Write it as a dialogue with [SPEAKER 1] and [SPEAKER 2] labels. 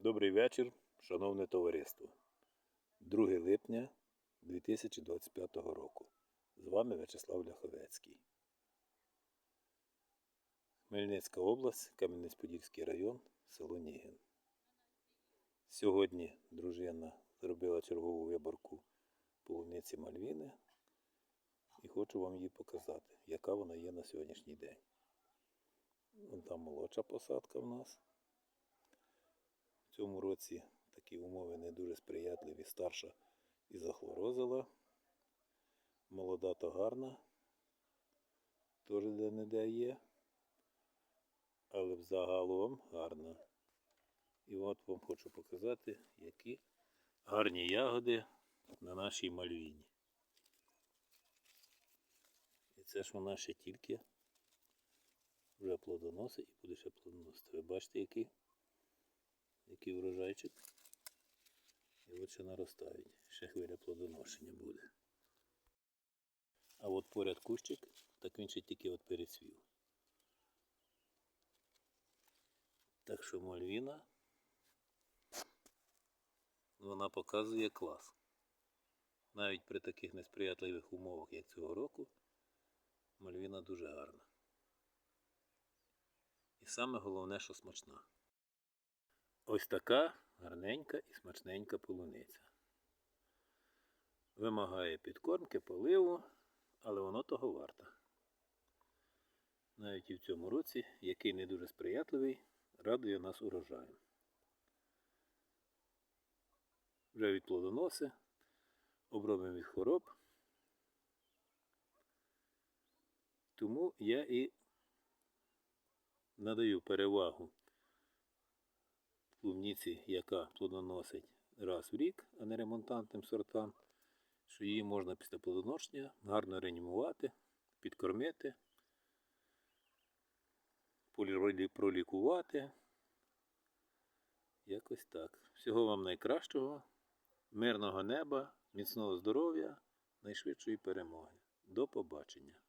[SPEAKER 1] Добрий вечір, шановне товариство. 2 липня 2025 року. З вами В'ячеслав Ляховецький. Хмельницька область, Кам'янець-Подільський район, село Нігін. Сьогодні дружина зробила чергову виборку полуниці Мальвіни і хочу вам її показати, яка вона є на сьогоднішній день. Вон там молодша посадка в нас. Цьому році такі умови не дуже сприятливі. Старша і захворозила. Молода то гарна. Теж де не де є. Але взагалом гарна. І от вам хочу показати, які гарні ягоди на нашій мальвіні. І це ж вона ще тільки вже плодоносить і буде ще плодоносити. Ви бачите, який? Який врожайчик. І от ще наростають. Ще хвиля плодоношення буде. А от поряд кущик, так він ще тільки от перецвів. Так що мальвіна, вона показує клас. Навіть при таких несприятливих умовах, як цього року, мальвіна дуже гарна. І саме головне, що смачна. Ось така гарненька і смачненька полуниця. Вимагає підкормки, поливу, але воно того варто. Навіть і в цьому році, який не дуже сприятливий, радує нас урожаєм. Вже від плодоноси, обробимо від хвороб. Тому я і надаю перевагу клубніці, яка плодоносить раз в рік, а не ремонтантним сортам, що її можна після плодоношення гарно реанімувати, підкормити, пролікувати. Якось так. Всього вам найкращого, мирного неба, міцного здоров'я, найшвидшої перемоги. До побачення!